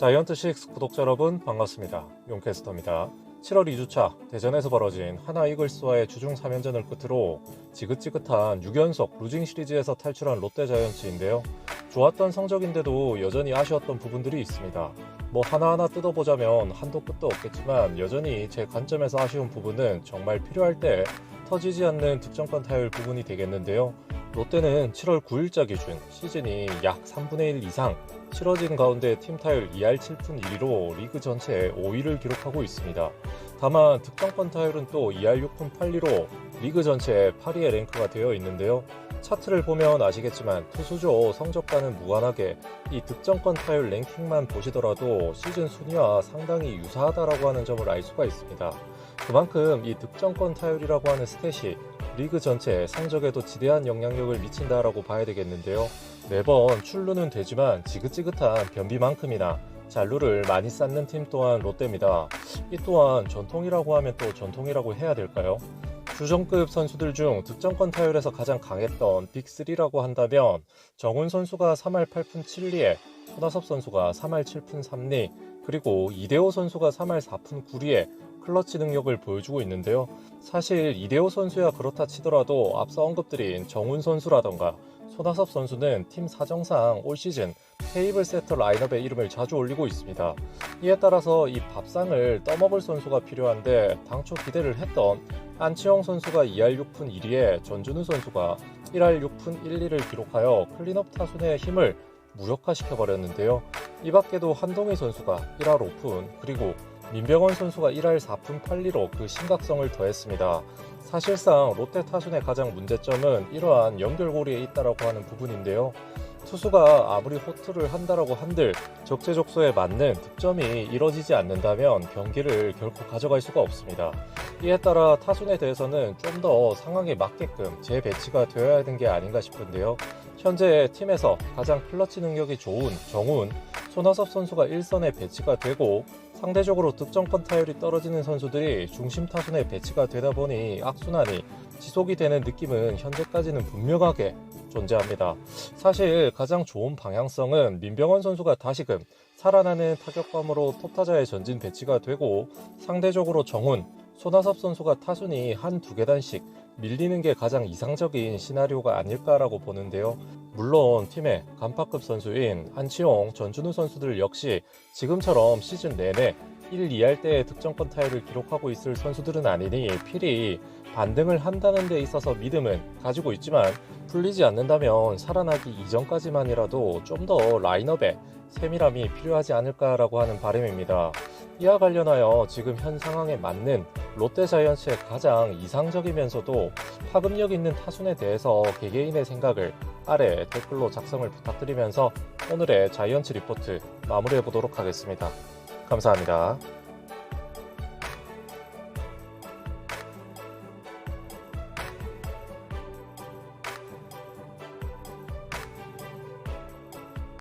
자이언트6 구독자 여러분 반갑습니다. 용캐스터입니다. 7월 2주차 대전에서 벌어진 하나 이글스와의 주중 3연전을 끝으로 지긋지긋한 6연속 루징 시리즈에서 탈출한 롯데 자이언츠인데요. 좋았던 성적인데도 여전히 아쉬웠던 부분들이 있습니다. 뭐 하나하나 뜯어보자면 한도 끝도 없겠지만 여전히 제 관점에서 아쉬운 부분은 정말 필요할 때 터지지 않는 득점권 타율 부분이 되겠는데요. 롯데는 7월 9일자 기준 시즌이 약 3분의 1 이상 치러진 가운데 팀 타율 2할 7푼 1리로 리그 전체에 5위를 기록하고 있습니다. 다만 득점권 타율은 또 2할 6푼 8리로 리그 전체에 8위의 랭크가 되어 있는데요. 차트를 보면 아시겠지만 투수조 성적과는 무관하게 이 득점권 타율 랭킹만 보시더라도 시즌 순위와 상당히 유사하다라고 하는 점을 알 수가 있습니다. 그만큼 이 득점권 타율이라고 하는 스탯이 리그 전체 성적에도 지대한 영향력을 미친다라고 봐야 되겠는데요. 매번 출루는 되지만 지긋지긋한 변비만큼이나 잔루를 많이 쌓는 팀 또한 롯데입니다. 이 또한 전통이라고 하면 또 전통이라고 해야 될까요? 주전급 선수들 중 득점권 타율에서 가장 강했던 빅3라고 한다면 정훈 선수가 3할 8푼 7리에 손아섭 선수가 3할 7푼 3리 그리고 이대호 선수가 3할 4푼 9리에 클러치 능력을 보여주고 있는데요. 사실 이대호 선수야 그렇다 치더라도 앞서 언급드린 정훈 선수라던가 손아섭 선수는 팀 사정상 올 시즌 테이블 세터 라인업에 이름을 자주 올리고 있습니다. 이에 따라서 이 밥상을 떠먹을 선수가 필요한데 당초 기대를 했던 안치홍 선수가 2할 6푼 1위에 전준우 선수가 1할 6푼 1, 2를 기록하여 클린업 타순의 힘을 무력화시켜 버렸는데요. 이 밖에도 한동희 선수가 1할 5푼 그리고 민병헌 선수가 1할 4푼 8리로 그 심각성을 더했습니다. 사실상 롯데 타순의 가장 문제점은 이러한 연결고리에 있다라고 하는 부분인데요. 투수가 아무리 호투를 한다라고 한들 적재적소에 맞는 득점이 이뤄지지 않는다면 경기를 결코 가져갈 수가 없습니다. 이에 따라 타순에 대해서는 좀 더 상황에 맞게끔 재배치가 되어야 하는 게 아닌가 싶은데요. 현재 팀에서 가장 클러치 능력이 좋은 정훈, 손아섭 선수가 1선에 배치가 되고 상대적으로 득점권 타율이 떨어지는 선수들이 중심 타순에 배치가 되다 보니 악순환이 지속이 되는 느낌은 현재까지는 분명하게 존재합니다. 사실 가장 좋은 방향성은 민병헌 선수가 다시금 살아나는 타격감으로 톱타자의 전진 배치가 되고 상대적으로 정훈, 손아섭 선수가 타순이 한 두 계단씩 밀리는 게 가장 이상적인 시나리오가 아닐까라고 보는데요. 물론 팀의 간파급 선수인 안치홍, 전준우 선수들 역시 지금처럼 시즌 내내 1, 2할 때의 득점권 타율을 기록하고 있을 선수들은 아니니 필히 반등을 한다는 데 있어서 믿음은 가지고 있지만 풀리지 않는다면 살아나기 이전까지만이라도 좀 더 라인업에 세밀함이 필요하지 않을까라고 하는 바람입니다. 이와 관련하여 지금 현 상황에 맞는 롯데 자이언츠의 가장 이상적이면서도 파급력 있는 타순에 대해서 개개인의 생각을 아래 댓글로 작성을 부탁드리면서 오늘의 자이언츠 리포트 마무리해 보도록 하겠습니다. 감사합니다.